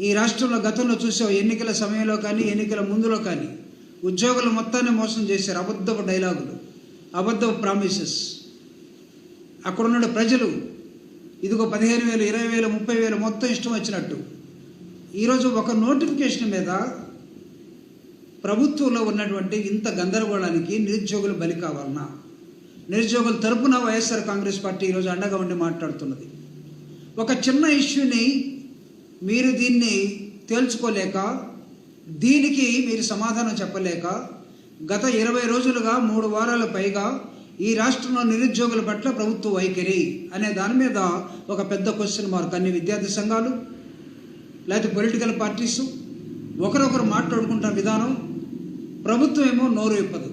ఈ రాష్ట్రంలో గతంలో చూసాం ఎన్నికల సమయంలో కానీ ఎన్నికల ముందులో కానీ ఉద్యోగులు మొత్తాన్ని మోసం చేశారు అబద్ధపు డైలాగులు అబద్ధపు ప్రామిసెస్. అక్కడ ఉన్న ప్రజలు. ఇదిగో పదిహేను వేలు ఇరవై వేలు ముప్పై వేలు మొత్తం ఇష్టం వచ్చినట్టు. ఈరోజు ఒక నోటిఫికేషన్ మీద ప్రభుత్వంలో ఉన్నటువంటి ఇంత గందరగోళానికి నిరుద్యోగులు బలి కావాలన్నా నిరుద్యోగుల తరపున వైఎస్ఆర్ కాంగ్రెస్ పార్టీ ఈరోజు అండగా ఉండి మాట్లాడుతున్నది. ఒక చిన్న ఇష్యూని మీరు దీన్ని తేల్చుకోలేక దీనికి మీరు సమాధానం చెప్పలేక గత ఇరవై రోజులుగా మూడు వారాల పైగా ఈ రాష్ట్రంలో నిరుద్యోగుల పట్ల ప్రభుత్వ వైఖరి అనే దాని మీద ఒక పెద్ద క్వశ్చన్ మార్క్ అన్ని విద్యార్థి సంఘాలు లేకపోతే పొలిటికల్ పార్టీస్ ఒకరొకరు మాట్లాడుకుంటున్న విధానం ప్రభుత్వం ఏమో నోరు ఇప్పదు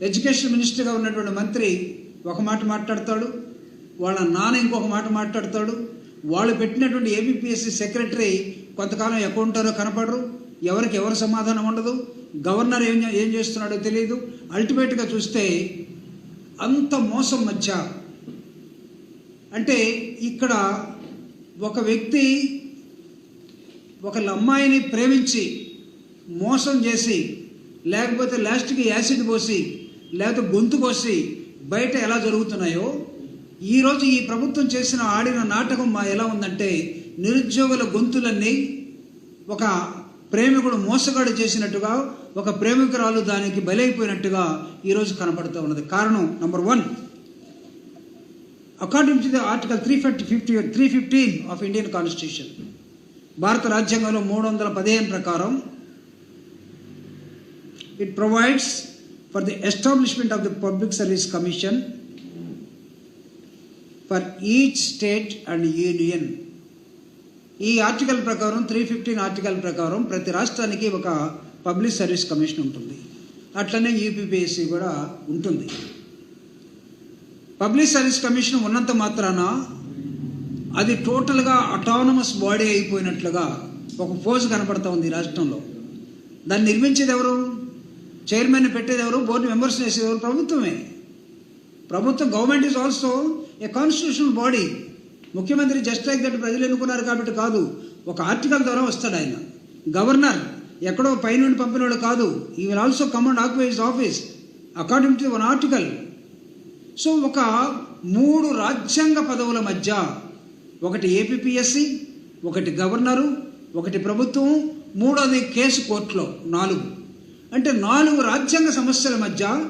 ఎడ్యుకేషన్ మినిస్టర్గా ఉన్నటువంటి మంత్రి ఒక మాట మాట్లాడతాడు వాళ్ళ నాన్న ఇంకొక మాట మాట్లాడతాడు వాళ్ళు పెట్టినటువంటి ఏబిపిఎస్సి సెక్రటరీ కొంతకాలం ఎక్కడ ఉంటారో కనపడరు. ఎవరికి ఎవరు సమాధానం ఉండదు. గవర్నర్ ఏం ఏం చేస్తున్నాడో తెలియదు. అల్టిమేట్గా చూస్తే అంత మోసం మధ్య అంటే ఇక్కడ ఒక వ్యక్తి ఒక అమ్మాయిని ప్రేమించి మోసం చేసి లేకపోతే లాస్ట్కి యాసిడ్ పోసి లేకపోతే గొంతు కోసి బయట ఎలా జరుగుతున్నాయో ఈరోజు ఈ ప్రభుత్వం చేసిన ఆడిన నాటకం మా ఎలా ఉందంటే నిరుద్యోగుల గొంతులన్నీ ఒక ప్రేమికుడు మోసగాడు చేసినట్టుగా ఒక ప్రేమికురాలు దానికి బలైపోయినట్టుగా ఈరోజు కనపడుతూ ఉన్నది. కారణం number one. According to the article three fifty fifty three fifteen of Indian constitution భారత రాజ్యాంగంలో మూడు వందల పదిహేను ప్రకారం it provides for the establishment of the public service commission for each state and union ఈ ఆర్టికల్ ప్రకారం త్రీ ఫిఫ్టీన్ ఆర్టికల్ ప్రకారం ప్రతి రాష్ట్రానికి ఒక పబ్లిక్ సర్వీస్ కమిషన్ ఉంటుంది. అట్లనే యూపీపీఎస్సీ కూడా ఉంటుంది. పబ్లిక్ సర్వీస్ కమిషన్ ఉన్నంత మాత్రాన అది టోటల్గా అటానమస్ బాడీ అయిపోయినట్లుగా ఒక పోజ్ కనపడతా ఉంది ఈ రాష్ట్రంలో. దాన్ని నిర్మించేది ఎవరు? చైర్మన్ పెట్టేది ఎవరు? బోర్డు మెంబర్స్ చేసేది ఎవరు? ప్రభుత్వమే. ప్రభుత్వం government is also a constitutional body ముఖ్యమంత్రి జస్ట్ లైక్ దట్ ప్రజలు ఎన్నుకున్నారు కాబట్టి కాదు. ఒక ఆర్టికల్ ద్వారా వస్తాడు ఆయన. గవర్నర్ ఎక్కడో పైనుండి పంపినవాడు కాదు. He will also command occupies office according to one article so ఒక మూడు రాజ్యాంగ పదవుల మధ్య ఒకటి ఏపీఎస్సి ఒకటి గవర్నరు ఒకటి ప్రభుత్వం మూడోది కేసు కోర్టులో నాలుగు. అంటే నాలుగు రాజ్యాంగ సమస్యల మధ్య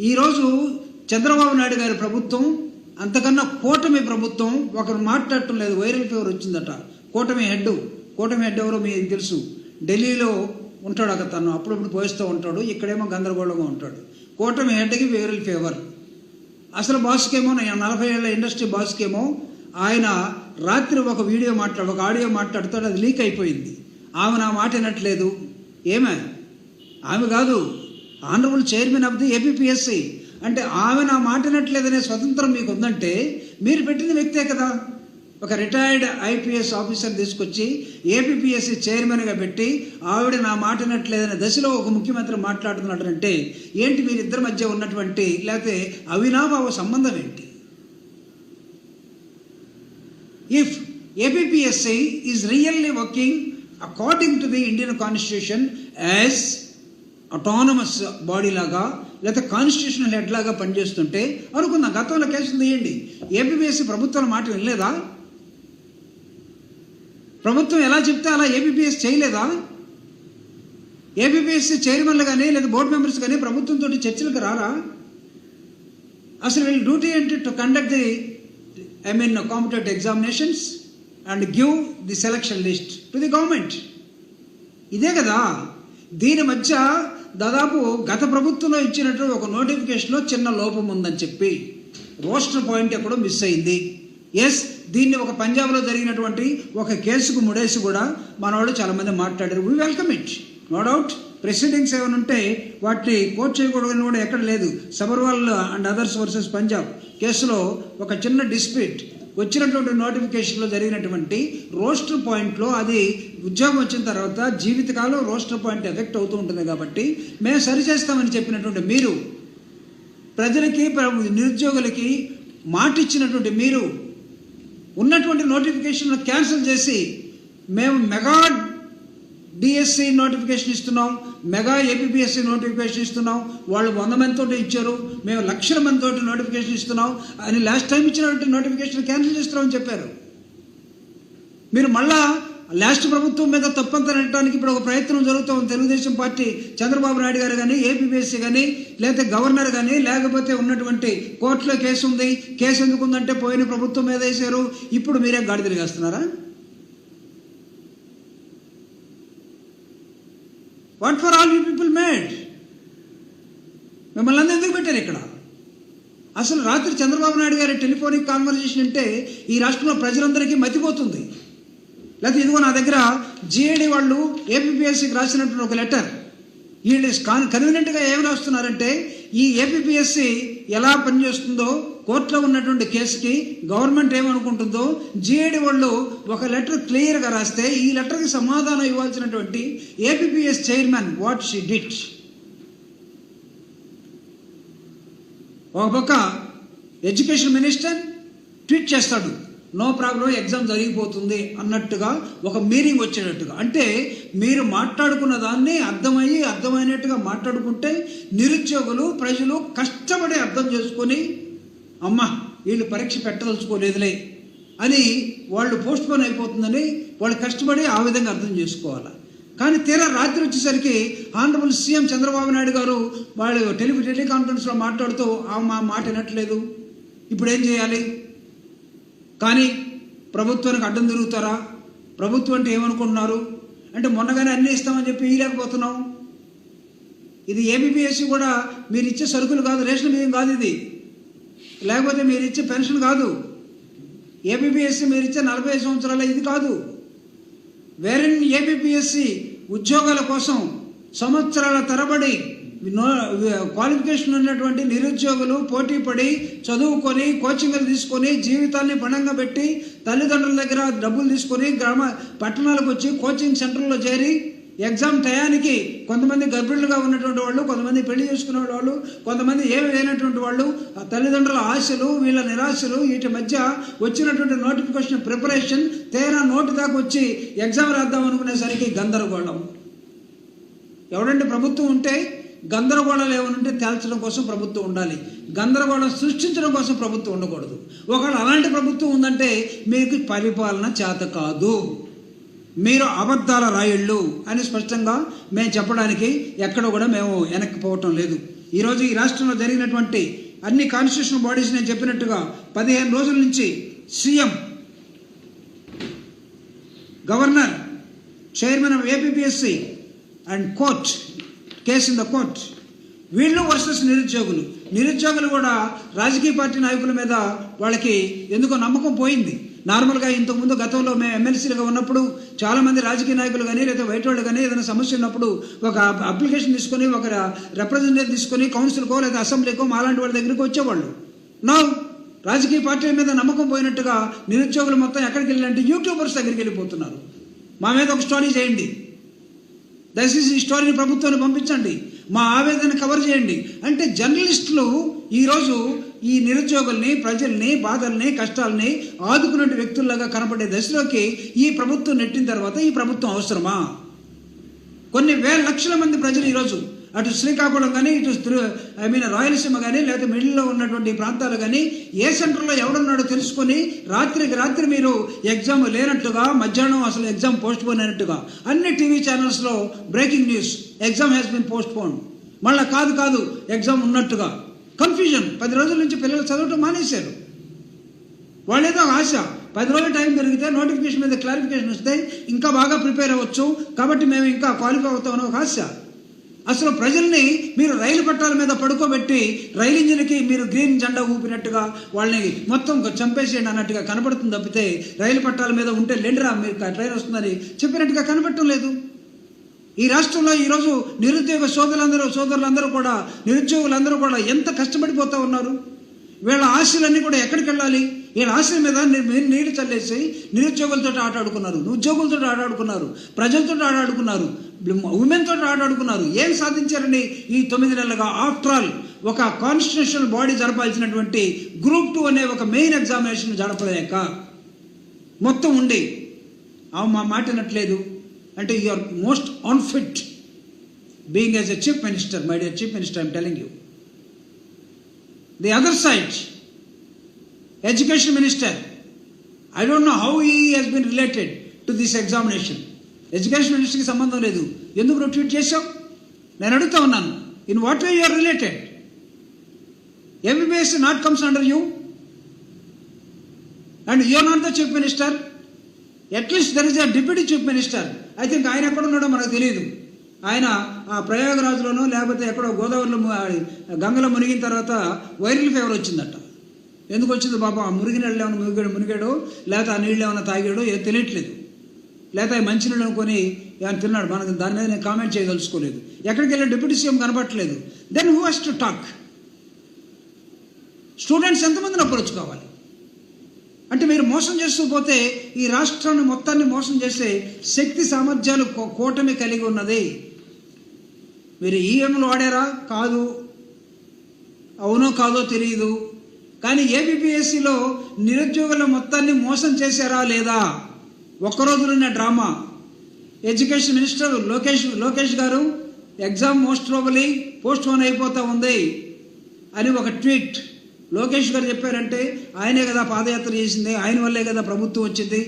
ఈరోజు చంద్రబాబు నాయుడు గారి ప్రభుత్వం అంతకన్నా కూటమి ప్రభుత్వం ఒకరు మాట్లాడటం లేదు వైరల్ ఫీవర్ వచ్చిందట. కూటమి హెడ్ కూటమి హెడ్ ఎవరో మీకు తెలుసు. ఢిల్లీలో ఉంటాడు అక్కడ తను అప్పుడప్పుడు పోయిస్తూ ఉంటాడు ఇక్కడేమో గందరగోళంగా ఉంటాడు. కూటమి హెడ్కి వైరల్ ఫీవర్. అసలు బాస్కేమో నలభై ఏళ్ళ ఇండస్ట్రీ బాస్కేమో ఆయన రాత్రి ఒక వీడియో మాట్లాడు ఒక ఆడియో మాట్లాడుతాడు అది లీక్ అయిపోయింది. ఆమె నా మాట వినట్లేదు. ఏమే? ఆమె కాదు. Honourable chairman of the APSC అంటే ఆమె నా మాట వినట్లేదనే స్వతంత్రం మీకు ఉందంటే మీరు పెట్టిన వ్యక్తే కదా. ఒక రిటైర్డ్ ఐపీఎస్ ఆఫీసర్ తీసుకొచ్చి ఏపీపీఎస్సీ చైర్మన్గా పెట్టి ఆవిడ నా మాట వినట్లేదనే దశలో ఒక ముఖ్యమంత్రి మాట్లాడుతున్నాడు అంటే ఏంటి మీరిద్దరి మధ్య ఉన్నటువంటి లేకపోతే అవినాభావ సంబంధం ఏంటి? If APPSC is really working according to the Indian constitution as autonomous body లాగా లేకపోతే కాన్స్టిట్యూషనల్ హెడ్ లాగా పనిచేస్తుంటే అనుకుందాం గతంలో కేసులు తీయండి. ఏబీబీఎస్సీ ప్రభుత్వాల మాట వినలేదా? ప్రభుత్వం ఎలా చెప్తే అలా ఏబిపిఎస్ చేయలేదా? ఏబీబీఎస్సీ చైర్మన్లు కానీ లేదా బోర్డు మెంబర్స్ కానీ ప్రభుత్వంతో చర్చలకు రారా? అసలు వీళ్ళ డ్యూటీ ఏంటి to conduct the I mean competitive examinations and give the selection list to the government ఇదే కదా. దీని మధ్య దాదాపు గత ప్రభుత్వంలో ఇచ్చినట్టు ఒక నోటిఫికేషన్లో చిన్న లోపం ఉందని చెప్పి రోస్టర్ పాయింట్ ఎక్కడో మిస్ అయింది. ఎస్ దీన్ని ఒక పంజాబ్లో జరిగినటువంటి ఒక కేసుకు ముడేసి కూడా మనవాళ్ళు చాలామంది మాట్లాడారు. We welcome it no doubt presidents ఏమైనా ఉంటే వాటిని కోర్ట్ చేయకూడదని కూడా ఎక్కడ లేదు. Sabharwal and others versus Punjab కేసులో ఒక చిన్న డిస్ప్యూట్ వచ్చినటువంటి నోటిఫికేషన్లో జరిగినటువంటి రోస్టర్ పాయింట్లో అది ఉద్యోగం వచ్చిన తర్వాత జీవితకాలం రోస్టర్ పాయింట్ ఎఫెక్ట్ అవుతూ ఉంటుంది కాబట్టి మేము సరిచేస్తామని చెప్పినటువంటి మీరు ప్రజలకి నిరుద్యోగులకి మాట ఇచ్చినటువంటి మీరు ఉన్నటువంటి నోటిఫికేషన్ క్యాన్సిల్ చేసి మేము మెగా డిఎస్సి నోటిఫికేషన్ ఇస్తున్నాం మెగా ఏపీఎస్సి నోటిఫికేషన్ ఇస్తున్నాం వాళ్ళు వంద మందితో ఇచ్చారు మేము లక్షల మందితో నోటిఫికేషన్ ఇస్తున్నాం అని లాస్ట్ టైం ఇచ్చినటువంటి నోటిఫికేషన్ క్యాన్సిల్ చేస్తున్నామని చెప్పారు. మీరు మళ్ళా లాస్ట్ ప్రభుత్వం మీద తప్పంత నెట్టడానికి ఇప్పుడు ఒక ప్రయత్నం జరుగుతుంది తెలుగుదేశం పార్టీ చంద్రబాబు నాయుడు గారు కానీ ఏపీఎస్సీ కానీ లేకపోతే గవర్నర్ కానీ లేకపోతే ఉన్నటువంటి కోర్టులో కేసు ఉంది కేసు ఎందుకు ఉందంటే పోయిన ప్రభుత్వం మీద వేశారు ఇప్పుడు మీరే గాడి తిరిగేస్తున్నారా? What for all you people made మిమ్మల్ని అందరూ ఎందుకు పెట్టారు ఇక్కడ? అసలు రాత్రి చంద్రబాబు నాయుడు గారి టెలిఫోనిక్ కాన్వర్జేషన్ అంటే ఈ రాష్ట్రంలో ప్రజలందరికీ మతిపోతుంది. లేకపోతే ఇదిగో నా దగ్గర జిఏడి వాళ్ళు ఏపీపీఎస్సీకి రాసినటువంటి ఒక లెటర్ వీళ్ళు కాన్ కన్వీనియంట్గా ఏమి రాస్తున్నారంటే ఈ ఏపీపీఎస్సీ ఎలా పనిచేస్తుందో కోర్టులో ఉన్నటువంటి కేసుకి గవర్నమెంట్ ఏమనుకుంటుందో జిఏడి వాళ్ళు ఒక లెటర్ క్లియర్గా రాస్తే ఈ లెటర్కి సమాధానం ఇవ్వాల్సినటువంటి APS chairman what she did ఒక పక్క ఎడ్యుకేషన్ మినిస్టర్ ట్వీట్ చేస్తాడు. నో ప్రాబ్లం ఎగ్జామ్ జరిగిపోతుంది అన్నట్టుగా ఒక మీరింగ్ వచ్చేటట్టుగా. అంటే మీరు మాట్లాడుకున్న దాన్ని అర్థమయ్యి అర్థమైనట్టుగా మాట్లాడుకుంటే నిరుద్యోగులు ప్రజలు కష్టపడి అర్థం చేసుకొని అమ్మ వీళ్ళు పరీక్ష పెట్టదలుచుకోలేదులే అని వాళ్ళు పోస్ట్ పోన్ అయిపోతుందని వాళ్ళు కష్టపడి ఆ విధంగా అర్థం చేసుకోవాలి. కానీ తీరా రాత్రి వచ్చేసరికి ఆనరబుల్ సీఎం చంద్రబాబు నాయుడు గారు వాళ్ళు టెలి టెలికాన్ఫరెన్స్లో మాట్లాడుతూ ఆ మా మాట వినట్లేదు. ఇప్పుడు ఏం చేయాలి? కానీ ప్రభుత్వానికి అడ్డం తిరుగుతారా? ప్రభుత్వం అంటే ఏమనుకుంటున్నారు? అంటే మొన్నగానే అన్నీ ఇస్తామని చెప్పి ఇవ్వలేకపోతున్నాం ఇది ఏబిపిఎస్సి కూడా మీరు ఇచ్చే సరుకులు కాదు రేషన్ బియ్యం కాదు ఇది. లేకపోతే మీరు ఇచ్చే పెన్షన్ కాదు. ఏబిపిఎస్సి మీరు ఇచ్చే నలభై సంవత్సరాల ఇది కాదు. వేరే ఏబిపిఎస్సి ఉద్యోగాల కోసం సంవత్సరాల తరబడి నో క్వాలిఫికేషన్ ఉన్నటువంటి నిరుద్యోగులు పోటీ పడి చదువుకొని కోచింగ్లు తీసుకొని జీవితాన్ని పణంగా పెట్టి తల్లిదండ్రుల దగ్గర డబ్బులు తీసుకొని గ్రామ పట్టణాలకు వచ్చి కోచింగ్ సెంటర్లో చేరి ఎగ్జామ్ టయానికి కొంతమంది గర్భిణులుగా ఉన్నటువంటి వాళ్ళు కొంతమంది పెళ్ళి చేసుకునే వాళ్ళు కొంతమంది ఏమి లేనటువంటి వాళ్ళు ఆ తల్లిదండ్రుల ఆశలు వీళ్ళ నిరాశలు వీటి మధ్య వచ్చినటువంటి నోటిఫికేషన్ ప్రిపరేషన్ తేరా నోటు దాకా వచ్చి ఎగ్జామ్ రాద్దాం అనుకునేసరికి గందరగోళం. ఎవడంటే ప్రభుత్వం ఉంటే గందరగోళాలు ఏమనుంటే తేల్చడం కోసం ప్రభుత్వం ఉండాలి. గందరగోళం సృష్టించడం కోసం ప్రభుత్వం ఉండకూడదు. ఒకవేళ అలాంటి ప్రభుత్వం ఉందంటే మీకు పరిపాలన చేత కాదు. మీరు అబద్ధాల రాయుళ్ళు అని స్పష్టంగా మేము చెప్పడానికి ఎక్కడ కూడా మేము వెనక్కి పోవటం లేదు. ఈరోజు ఈ రాష్ట్రంలో జరిగినటువంటి అన్ని కాన్స్టిట్యూషన్ బాడీస్ నేను చెప్పినట్టుగా పదిహేను రోజుల నుంచి CM governor chairman of APSC and court case in the court వీళ్ళు వర్సెస్ నిరుద్యోగులు. నిరుద్యోగులు కూడా రాజకీయ పార్టీ నాయకుల మీద వాళ్ళకి ఎందుకో నమ్మకం పోయింది. నార్మల్గా ఇంతకుముందు గతంలో మేము ఎమ్మెల్సీలుగా ఉన్నప్పుడు చాలామంది రాజకీయ నాయకులు కానీ లేదా బయట వాళ్ళు కానీ ఏదైనా సమస్య ఉన్నప్పుడు ఒక అప్లికేషన్ తీసుకొని ఒక రిప్రజెంటేటివ్ తీసుకొని కౌన్సిల్కో లేదా అసెంబ్లీకో మాలాంటి వాళ్ళ దగ్గరికి వచ్చేవాళ్ళు. నా! రాజకీయ పార్టీల మీద నమ్మకం పోయినట్టుగా నిరుద్యోగులు మొత్తం ఎక్కడికి వెళ్ళాలంటే యూట్యూబర్స్ దగ్గరికి వెళ్ళిపోతున్నారు. మా మీద ఒక స్టోరీ చేయండి. దయచేసి ఈ స్టోరీని ప్రభుత్వాన్ని పంపించండి. మా ఆవేదన కవర్ చేయండి. అంటే జర్నలిస్టులు ఈరోజు ఈ నిరుద్యోగుల్ని ప్రజల్ని బాధల్ని కష్టాలని ఆదుకునే వ్యక్తుల్లాగా కనపడే దశలోకి ఈ ప్రభుత్వం నెట్టిన తర్వాత ఈ ప్రభుత్వం అవసరమా? కొన్ని వేల లక్షల మంది ప్రజలు ఈరోజు అటు శ్రీకాకుళం కానీ ఇటు ఐ మీన్ రాయలసీమ కానీ లేకపోతే మిడిల్లో ఉన్నటువంటి ప్రాంతాలు కానీ ఏ సెంటర్లో ఎవడున్నాడో తెలుసుకొని రాత్రికి రాత్రి మీరు ఎగ్జామ్ లేనట్టుగా మధ్యాహ్నం అసలు ఎగ్జామ్ పోస్ట్ పోన్ అయినట్టుగా అన్ని టీవీ ఛానల్స్లో breaking news exam has been postpone మళ్ళీ కాదు కాదు ఎగ్జామ్ ఉన్నట్టుగా. కన్ఫ్యూజన్ పది రోజుల నుంచి పిల్లలు చదవటం మానేశారు. వాళ్ళేదో ఆశ. పది రోజులు టైం దొరికితే నోటిఫికేషన్ మీద క్లారిఫికేషన్ వస్తే ఇంకా బాగా ప్రిపేర్ అవ్వచ్చు. కాబట్టి మేము ఇంకా క్వాలిఫై అవుతామని ఒక ఆశ. అసలు ప్రజల్ని మీరు రైలు పట్టాల మీద పడుకోబెట్టి రైలు ఇంజిన్కి మీరు గ్రీన్ జెండా ఊపినట్టుగా వాళ్ళని మొత్తం చంపేసేయండి అన్నట్టుగా కనపడుతుంది తప్పితే రైలు పట్టాల మీద ఉంటే లేండిరా మీరు ట్రైన్ వస్తుందని చెప్పినట్టుగా కనపడటం లేదు. ఈ రాష్ట్రంలో ఈరోజు నిరుద్యోగ సోదరులందరూ సోదరులందరూ కూడా నిరుద్యోగులందరూ కూడా ఎంత కష్టపడిపోతూ ఉన్నారు? వీళ్ళ ఆశలన్నీ కూడా ఎక్కడికి వెళ్ళాలి? వీళ్ళ ఆశల మీద నీళ్ళు చల్లేసి నిరుద్యోగులతో ఆటాడుకున్నారు ఉద్యోగులతో ఆటాడుకున్నారు ప్రజలతో ఆటాడుకున్నారు ఉమెన్ తోటి ఆటాడుకున్నారు. ఏం సాధించారని ఈ తొమ్మిది నెలలుగా? ఆఫ్టర్ ఆల్ ఒక కాన్స్టిట్యూషనల్ బాడీ జరపాల్సినటువంటి గ్రూప్ టూ అనే ఒక మెయిన్ ఎగ్జామినేషన్ జరపలేక మొత్తం ఉండి. మా మాట వినట్లేదు అంటే you are most unfit being as a chief minister my dear chief minister I'm telling you the other side education minister I don't know how he he's been related to this examination education మినిస్టర్కి సంబంధం లేదు ఎందుకు నువ్వు tweet చేసావు నేను అడుగుతా ఉన్నాను in what way you're related MBBS not comes under you and you're not the chief minister At least there is a deputy chief minister I think ఆయన ఎక్కడ ఉన్నాడో మనకు తెలియదు ఆయన ఆ లేకపోతే ఎక్కడో గోదావరిలో గంగలో మునిగిన తర్వాత వైరల్ ఫీవర్ వచ్చిందట. ఎందుకు వచ్చింది పాపం? ఆ మురిగి నీళ్ళు ఏమైనా మునిగాడు మునిగాడు లేకపోతే ఆ నీళ్ళు ఏమైనా తాగాడు ఏదో తెలియట్లేదు. లేకపోతే మంచి నీళ్ళు అనుకొని ఆయన తిన్నాడు. మనకు దాని మీద నేను కామెంట్ చేయదలుచుకోలేదు. ఎక్కడికి వెళ్ళి డిప్యూటీ సీఎం కనపట్టలేదు then who has to talk students ఎంతమందిని అప్రోచ్ కావాలి? అంటే మీరు మోసం చేస్తూ పోతే ఈ రాష్ట్రాన్ని మొత్తాన్ని మోసం చేసే శక్తి సామర్థ్యాలు కోటమి కూటమి కలిగి ఉన్నది. మీరు ఈఎంలు వాడారా? కాదు. అవునో కాదో తెలియదు కానీ ఏబిపిఎస్సిలో నిరుద్యోగుల మొత్తాన్ని మోసం చేశారా లేదా? ఒక్కరోజులున్న drama. Education minister Lokesh Lokesh గారు exam most probably postpone అయిపోతూ ఉంది అని ఒక ట్వీట్. లోకేష్ గారు చెప్పారంటే ఆయనే కదా పాదయాత్ర చేసింది ఆయన వల్లే కదా ప్రభుత్వం వచ్చింది.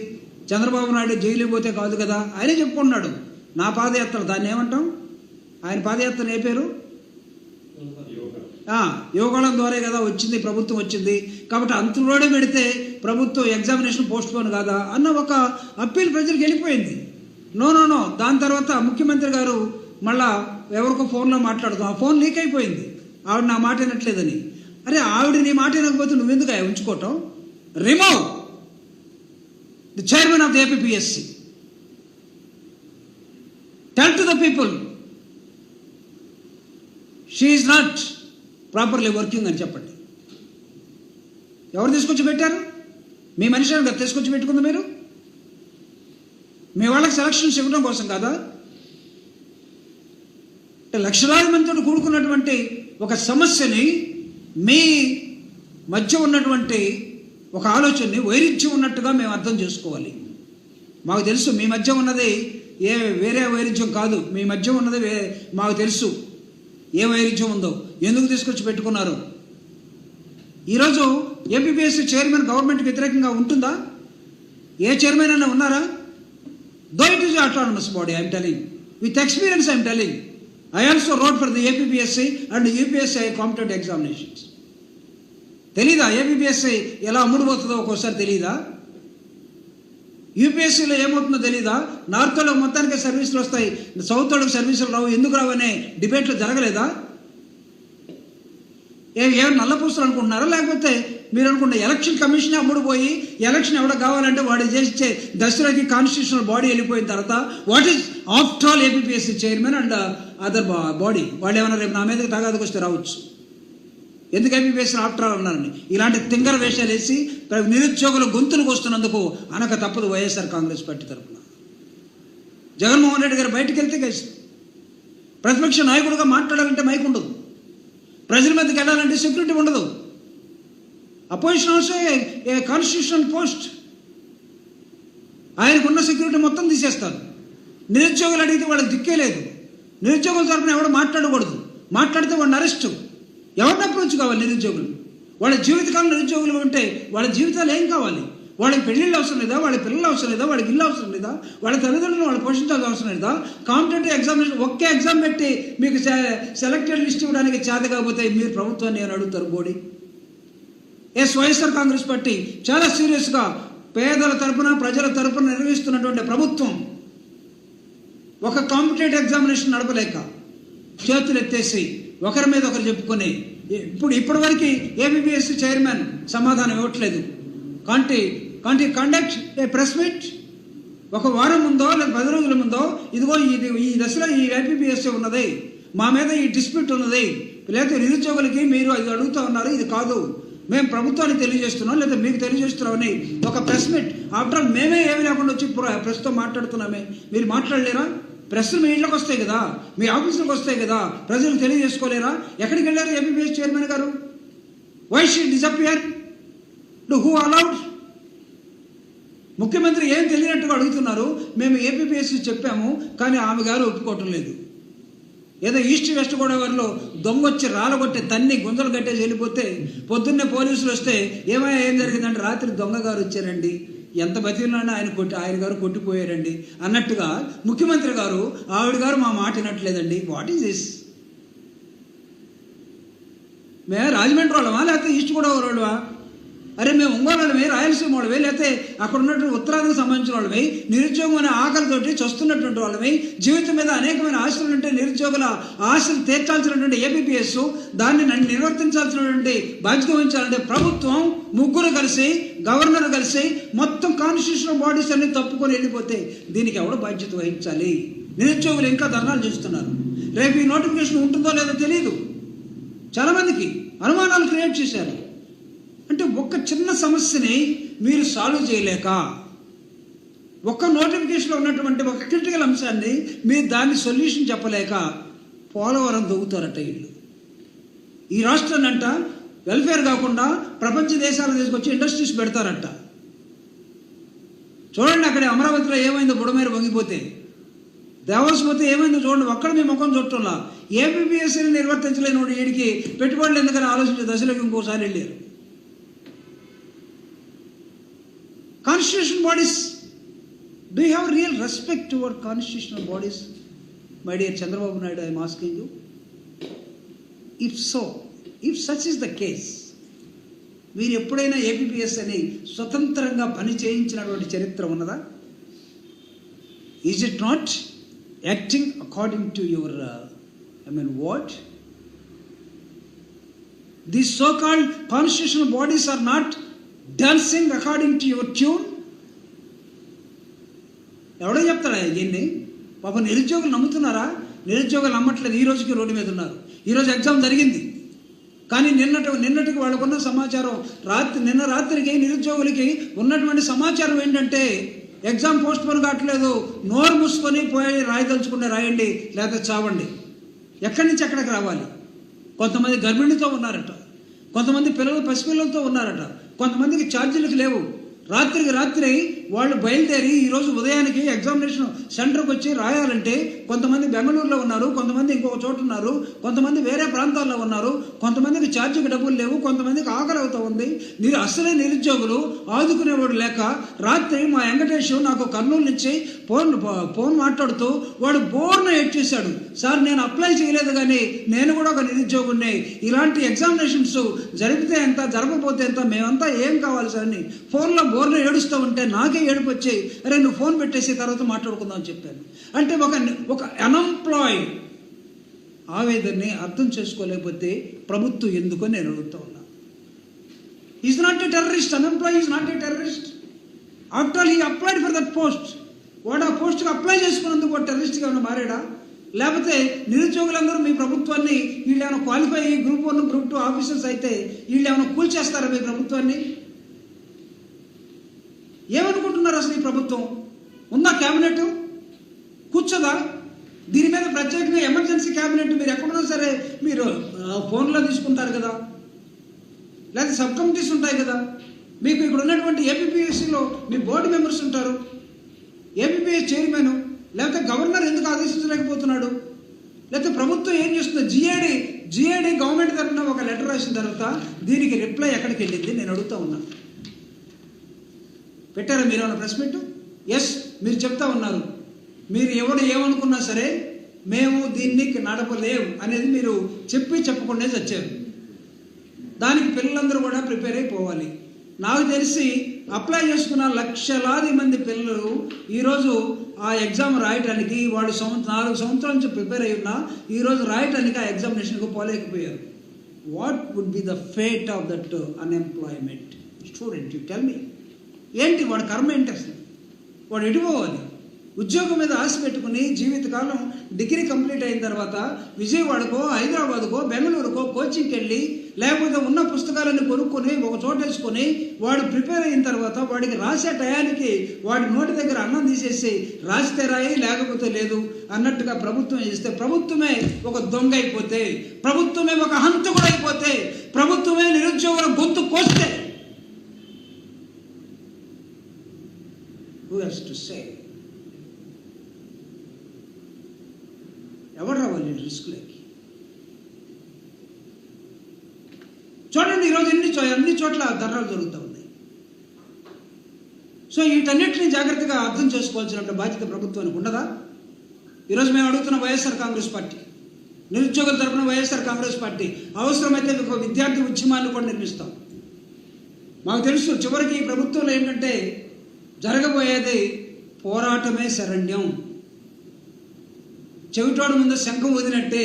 చంద్రబాబు నాయుడు జైలు పోతే కాదు కదా ఆయనే చెప్పుకున్నాడు నా పాదయాత్ర దాన్ని ఏమంటాం? ఆయన పాదయాత్ర ఏ పేరు? యోగాళం ద్వారా కదా వచ్చింది ప్రభుత్వం వచ్చింది. కాబట్టి అంతలోనే పెడితే ప్రభుత్వం ఎగ్జామినేషన్ పోస్ట్ పోన్ కాదా అన్న ఒక అప్పీల్ ప్రజలకు వెళ్ళిపోయింది. నో నో నో దాని తర్వాత ముఖ్యమంత్రి గారు మళ్ళా ఎవరికో ఫోన్లో మాట్లాడుతాం. ఆ ఫోన్ లీక్ అయిపోయింది. ఆవిడ నా మాట వినట్లేదని. అరే ఆవిడ నీ మాట వినకపోతే నువ్వెందుకు ఆ ఉంచుకోవటం? Remove. The chairman of the APSC tell to the people she is not properly working అని చెప్పండి. ఎవరు తీసుకొచ్చి పెట్టారు? మీ మనిషి తీసుకొచ్చి పెట్టుకుంది మీరు? మీ వాళ్ళకి సెలక్షన్స్ ఇవ్వడం కోసం కాదా? అంటే లక్షలాది మందితో కూడుకున్నటువంటి ఒక సమస్యని మీ మధ్య ఉన్నటువంటి ఒక ఆలోచనని వైరుధ్యం ఉన్నట్టుగా మేము అర్థం చేసుకోవాలి. మాకు తెలుసు మీ మధ్య ఉన్నది ఏ వేరే వైరుధ్యం కాదు. మీ మధ్య ఉన్నది వే మాకు తెలుసు ఏ వైరుధ్యం ఉందో. ఎందుకు తీసుకొచ్చి పెట్టుకున్నారు? ఈరోజు ఏపీపీఎస్సీ చైర్మన్ గవర్నమెంట్కి వ్యతిరేకంగా ఉంటుందా? ఏ చైర్మన్ అయినా ఉన్నారా? Though it is autonomous body I'm telling with experience I'm telling I also wrote for the APPSC and UPSC competitive examinations తెలీదా ఏపీపీఎస్సీ ఎలా అమ్ముడుపోతుందో ఒక్కోసారి తెలీదా? యూపీఎస్సీలో ఏమవుతుందో తెలీదా? నార్త్ వాళ్ళకి మొత్తానికి సర్వీసులు వస్తాయి. సౌత్ వాళ్ళకి సర్వీసులు రావు. ఎందుకు రావు అనే డిబేట్లు జరగలేదా? ఏ నల్ల నల్లపూసలు అనుకుంటున్నారా? లేకపోతే మీరు అనుకుంటే ఎలక్షన్ కమిషన్ అమ్ముడు పోయి ఎలక్షన్ ఎవడ కావాలంటే వాడు చేసే దసరాకి కాన్స్టిట్యూషనల్ బాడీ వెళ్ళిపోయిన తర్వాత what is after all APPSC chairman and other body వాళ్ళు ఏమైనా రేపు నా మీదకి తగాదకు వస్తే రావచ్చు. ఎందుకు ఏపీఎస్సీ ఆఫ్టర్ ఆల్ అన్నారని ఇలాంటి తింగర వేషాలు వేసి నిరుద్యోగుల గొంతులకు వస్తున్నందుకు అనక తప్పదు వైఎస్ఆర్ కాంగ్రెస్ పార్టీ తరఫున జగన్మోహన్ రెడ్డి గారు బయటకు వెళ్తే కలిసి ప్రతిపక్ష నాయకుడిగా మాట్లాడాలంటే మైక్ ఉండదు. ప్రజల మధ్యకి వెళ్ళాలంటే సెక్యూరిటీ ఉండదు. Opposition also a constitutional post ఆయనకున్న సెక్యూరిటీ మొత్తం తీసేస్తారు. నిరుద్యోగులు అడిగితే వాళ్ళకి దిక్కే లేదు. నిరుద్యోగుల తరపున ఎవడు మాట్లాడకూడదు. మాట్లాడితే వాడిని అరెస్ట్ ఎవరిని అప్రోచ్ కావాలి నిరుద్యోగులు? వాళ్ళ జీవితకాలం నిరుద్యోగులు ఉంటే వాళ్ళ జీవితాలు ఏం కావాలి? వాళ్ళకి పెళ్ళిళ్ళు అవసరం లేదా? వాళ్ళ పిల్లలు అవసరం లేదా? వాళ్ళకి ఇల్లు అవసరం లేదా? వాళ్ళ తల్లిదండ్రులు వాళ్ళు పోషించాల్సిన అవసరం లేదా? కాంపిటేటివ్ ఎగ్జామినేషన్ ఒకే ఎగ్జామ్ పెట్టి మీకు సెలెక్టెడ్ లిస్ట్ ఇవ్వడానికి చేత కాకపోతే మీరు ప్రభుత్వాన్ని అని అడుగుతారు బోడీ ఎస్ వైఎస్ఆర్ కాంగ్రెస్ పార్టీ చాలా సీరియస్గా పేదల తరపున ప్రజల తరపున నిర్వహిస్తున్నటువంటి ప్రభుత్వం ఒక కాంపిటేటివ్ ఎగ్జామినేషన్ నడపలేక చేతులు ఎత్తేసి ఒకరి మీద ఒకరు చెప్పుకొని ఇప్పుడు ఇప్పటివరకు ఏబిబిఎస్సి చైర్మన్ సమాధానం ఇవ్వట్లేదు. Can't he can't he conduct a press meet ఒక వారం ముందో లేదా పది రోజుల ముందో ఇదిగో ఇది ఈ దశలో ఈ ఏపీఎస్సీ ఉన్నది. మా మీద ఈ డిస్ప్యూట్ ఉన్నది. లేకపోతే నిరుద్యోగులకి మీరు అది అడుగుతూ ఉన్నారు ఇది కాదు. మేము ప్రభుత్వానికి తెలియజేస్తున్నాం లేదా మీకు తెలియజేస్తున్నామని ఒక ప్రెస్ మీట్. ఆఫ్టర్ ఆల్ మేమే ఏమి లేకుండా వచ్చి ప్ర- ప్రెస్తో మాట్లాడుతున్నామే. మీరు మాట్లాడలేరా? ప్రెస్ మీ ఇంట్లోకి వస్తాయి కదా. మీ ఆఫీసులకు వస్తాయి కదా. ప్రజలు తెలియజేసుకోలేరా? ఎక్కడికి వెళ్ళారు ఎంబీబీఎస్ చైర్మన్ గారు? Why she disappear to who allowed ముఖ్యమంత్రి ఏం తెలియనట్టుగా అడుగుతున్నారు? మేము ఏపీపీఎస్సీ చెప్పాము కానీ ఆమె గారు ఒప్పుకోవటం లేదు. ఏదో ఈస్ట్ వెస్ట్ గోదావరిలో దొంగ వచ్చి రాలగొట్టి తన్ని గుంజలు కట్టేసి వెళ్ళిపోతే పొద్దున్నే పోలీసులు వస్తే ఏమైనా ఏం జరిగిందంటే రాత్రి దొంగ గారు వచ్చారండి. ఎంత బతికినా ఆయన కొట్టి ఆయన గారు కొట్టిపోయారండి. అన్నట్టుగా ముఖ్యమంత్రి గారు ఆవిడ గారు మా మాట వినట్లేదండి. వాట్ ఈజ్ దిస్ మేము రాజమండ్రి వాళ్ళమా లేకపోతే ఈస్ట్ గోదావరి వాళ్ళమా? అరే మేము ఒంగోలు వాళ్ళమే రాయలసీమ వాళ్ళమే లేకపోతే అక్కడ ఉన్నటువంటి ఉత్తరాదికి సంబంధించిన వాళ్ళమే నిరుద్యోగం అనే ఆకలితోటి చస్తున్నటువంటి వాళ్ళమే జీవితం మీద అనేకమైన ఆశలు ఉంటే నిరుద్యోగుల ఆశలు తీర్చాల్సినటువంటి ఏబిపిఎస్ దాన్ని నన్ను నిర్వర్తించాల్సినటువంటి బాధ్యత వహించాలంటే ప్రభుత్వం ముగ్గురు కలిసి గవర్నర్ కలిసి మొత్తం కాన్స్టిట్యూషనల్ బాడీస్ అన్ని తప్పుకొని వెళ్ళిపోతే దీనికి ఎవడో బాధ్యత వహించాలి? నిరుద్యోగులు ఇంకా ధర్నాలు చేస్తున్నారు. రేపు ఈ నోటిఫికేషన్ ఉంటుందో లేదో తెలియదు చాలామందికి అనుమానాలు క్రియేట్ చేశారు. అంటే ఒక్క చిన్న సమస్యని మీరు సాల్వ్ చేయలేక ఒక్క నోటిఫికేషన్లో ఉన్నటువంటి ఒక క్రిటికల్ అంశాన్ని మీరు దాన్ని సొల్యూషన్ చెప్పలేక పోలవరం దొగుతారట వీళ్ళు. ఈ రాష్ట్రాన్ని అంట వెల్ఫేర్ కాకుండా ప్రపంచ దేశాలు తీసుకొచ్చి ఇండస్ట్రీస్ పెడతారంట. చూడండి అక్కడ అమరావతిలో ఏమైందో బుడమేర వంగిపోతే. దేవాస్ పోతే ఏమైందో చూడండి ఒక్కడ మీ ముఖం చుట్టంలా ఏపీఎస్సీని నిర్వర్తించలేని వాడు వీడికి పెట్టుబడులు ఎందుకని ఆలోచించే దశలోకి ఇంకోసారి వెళ్ళారు. Constitution bodies do have real respect toward constitutional bodies my dear Chandrababu Naidu I'm asking you if so if such is the case మీరు ఎప్పుడైనా ఏపీఎస్ అని స్వతంత్రంగా పని చేయించినటువంటి చరిత్ర ఉన్నదా? Is it not acting according to your I mean what these so called constitutional bodies are not dancing according to your tune ఎవడో చెప్తాడా దీన్ని పాప నిరుద్యోగులు నమ్ముతున్నారా? నిరుద్యోగులు నమ్మట్లేదు. ఈ రోజుకి రోడ్డు మీద ఉన్నారు. ఈరోజు ఎగ్జామ్ జరిగింది. కానీ నిన్నటి నిన్నటికి వాళ్ళకున్న సమాచారం రాత్రి నిన్న రాత్రికి నిరుద్యోగులకి ఉన్నటువంటి సమాచారం ఏంటంటే ఎగ్జామ్ పోస్ట్ పోన్ కావట్లేదు. నోరు మూసుకొని పోయి రాయదలుచుకుంటే రాయండి లేకపోతే చావండి. ఎక్కడి నుంచి ఎక్కడికి రావాలి? కొంతమంది గర్భిణితో ఉన్నారట. కొంతమంది పిల్లలు పసిపిల్లలతో ఉన్నారట. కొంతమందికి ఛార్జీలకు లేవు. రాత్రికి రాత్రి వాళ్ళు బయలుదేరి ఈరోజు ఉదయానికి ఎగ్జామినేషన్ సెంటర్కి వచ్చి రాయాలంటే కొంతమంది బెంగళూరులో ఉన్నారు కొంతమంది ఇంకొక చోట ఉన్నారు కొంతమంది వేరే ప్రాంతాల్లో ఉన్నారు కొంతమందికి ఛార్జీకి డబ్బులు లేవు కొంతమందికి ఆకలి అవుతూ ఉంది. మీరు అసలే నిరుద్యోగులు ఆదుకునేవాడు లేక రాత్రి మా వెంకటేష్ నాకు కర్నూలు నుంచి ఫోన్ ఫోన్ మాట్లాడుతూ వాడు బోర్న ఎడ్ చేశాడు. సార్ నేను అప్లై చేయలేదు కానీ నేను కూడా ఒక నిరుద్యోగుడిని ఇలాంటి ఎగ్జామినేషన్స్ జరిపితే ఎంత జరగకపోతే ఎంత మేమంతా ఏం కావాలి సార్ అని ఫోన్లో బోర్న ఏడుస్తూ ఉంటే నాకు ఏడుపు వచ్చాయి. అరే నువ్వు ఫోన్ పెట్టేసి తర్వాత మాట్లాడుకుందాం అని చెప్పాను. అంటే ఒక ఒక అన్ఎంప్లాయ్ ఆవేదనని అర్థం చేసుకోలేకపోతే ప్రభుత్వం ఎందుకో నేను అడుగుతా ఉన్నా. Is not a terrorist unemployed is not a terrorist after all he applied for that post వాడు ఆ పోస్ట్కి అప్లై చేసుకున్నందుకు టెర్రరిస్ట్గా ఏమైనా మారాడా? లేకపోతే నిరుద్యోగులందరూ మీ ప్రభుత్వాన్ని వీళ్ళు ఏమైనా క్వాలిఫై అయ్యి group one group two officers అయితే వీళ్ళు ఏమైనా కూల్చేస్తారా మీ ప్రభుత్వాన్ని? ఏమనుకుంటున్నారు అసలు ఈ ప్రభుత్వం? ఉందా క్యాబినెట్? కూర్చోదా? దీని మీద ప్రత్యేకంగా ఎమర్జెన్సీ క్యాబినెట్ మీరు ఎక్కడున్నా సరే మీరు ఫోన్లో తీసుకుంటారు కదా. లేదా సబ్ కమిటీస్ ఉంటాయి కదా. మీకు ఇక్కడ ఉన్నటువంటి ఏపీపీఎస్సీలో మీ బోర్డు మెంబర్స్ ఉంటారు. ఏపీపీఎస్ చైర్మన్ లేకపోతే గవర్నర్ ఎందుకు ఆదేశించలేకపోతున్నాడు? లేకపోతే ప్రభుత్వం ఏం చేస్తుంది? జిఏడి జిఏడి గవర్నమెంట్ తరఫున ఒక లెటర్ రాసిన తర్వాత దీనికి రిప్లై ఎక్కడికి వెళ్ళింది? నేను అడుగుతా ఉన్నా. పెట్టారా మీరు ఏమైనా ప్రెస్ మీట్? ఎస్ మీరు చెప్తా ఉన్నారు. మీరు ఎవడు ఏమనుకున్నా సరే మేము దీన్ని నడపలేము అనేది మీరు చెప్పి చెప్పకుండా చచ్చారు. దానికి పిల్లలందరూ కూడా ప్రిపేర్ అయిపోవాలి. నాకు తెలిసి అప్లై చేసుకున్న లక్షలాది మంది పిల్లలు ఈరోజు ఆ ఎగ్జామ్ రాయటానికి వాడు సంవత్సరం నాలుగు సంవత్సరాల నుంచి ప్రిపేర్ అయి ఉన్నా ఈరోజు రాయటానికి ఆ ఎగ్జామినేషన్కు పోలేకపోయారు. What would be the fate of that unemployment student you tell me ఏంటి వాడి కర్మ ఏంటి అసలు? వాడు ఎటుపోవాలి ఉద్యోగం మీద ఆశ పెట్టుకుని జీవితకాలం డిగ్రీ కంప్లీట్ అయిన తర్వాత విజయవాడకో హైదరాబాద్కో బెంగళూరుకో కోచింగ్కి వెళ్ళి లేకపోతే ఉన్న పుస్తకాలన్నీ కొనుక్కొని ఒక చోట వేసుకొని వాడు ప్రిపేర్ అయిన తర్వాత వాడికి రాసే టయానికి వాడి నోటి దగ్గర అన్నం తీసేసి రాస్తే రాయి లేకపోతే లేదు అన్నట్టుగా ప్రభుత్వం చేస్తే ప్రభుత్వమే ఒక దొంగ అయిపోతే ప్రభుత్వమే ఒక హంతకుడు అయిపోతే ప్రభుత్వమే నిరుద్యోగుల గొంతు కోస్తే హూ హెస్ టు సే ఎవరు రావాలి రిస్క్లోకి చూడండి ఈరోజు ఎన్ని చో అన్ని చోట్ల ధర్నాలు జరుగుతూ ఉన్నాయి. సో వీటన్నిటిని జాగ్రత్తగా అర్థం చేసుకోవాల్సిన బాధ్యత ప్రభుత్వానికి ఉండదా ఈరోజు మేము అడుగుతున్న వైఎస్ఆర్ కాంగ్రెస్ పార్టీ నిరుద్యోగుల తరపున వైఎస్ఆర్ కాంగ్రెస్ పార్టీ అవసరమైతే ఒక విద్యార్థి ఉద్యమాన్ని కూడా నిర్మిస్తాం. మాకు తెలుసు చివరికి ఈ ప్రభుత్వంలో ఏంటంటే జరగబోయేది పోరాటమే శరణ్యం. చెవిటోడు ముందు శంఖం వదినట్టే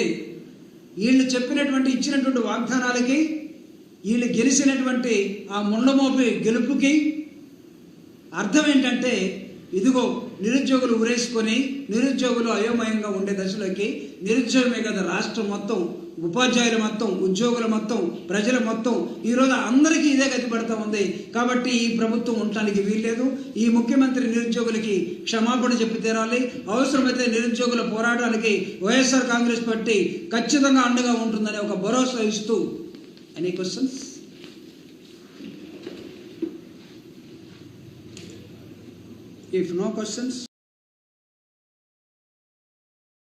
వీళ్ళు చెప్పినటువంటి ఇచ్చినటువంటి వాగ్దానాలకి వీళ్ళు గెలిచినటువంటి ఆ ముండమోపి గెలుపుకి అర్థం ఏంటంటే ఇదిగో నిరుద్యోగులు ఉరేసుకొని నిరుద్యోగులు అయోమయంగా ఉండే దశలోకి నిరుద్యోగమే కదా రాష్ట్రం మొత్తం. ఉపాధ్యాయుల మొత్తం ఉద్యోగుల మొత్తం ప్రజల మొత్తం ఈరోజు అందరికీ ఇదే గతి పడుతూ ఉంది. కాబట్టి ఈ ప్రభుత్వం ఉండటానికి వీల్లేదు. ఈ ముఖ్యమంత్రి నిరుద్యోగులకి క్షమాపణ చెప్పి తీరాలి. అవసరమైతే నిరుద్యోగుల పోరాటానికి వైఎస్ఆర్ కాంగ్రెస్ పార్టీ ఖచ్చితంగా అండగా ఉంటుందని ఒక భరోసా ఇస్తూ any questions if no questions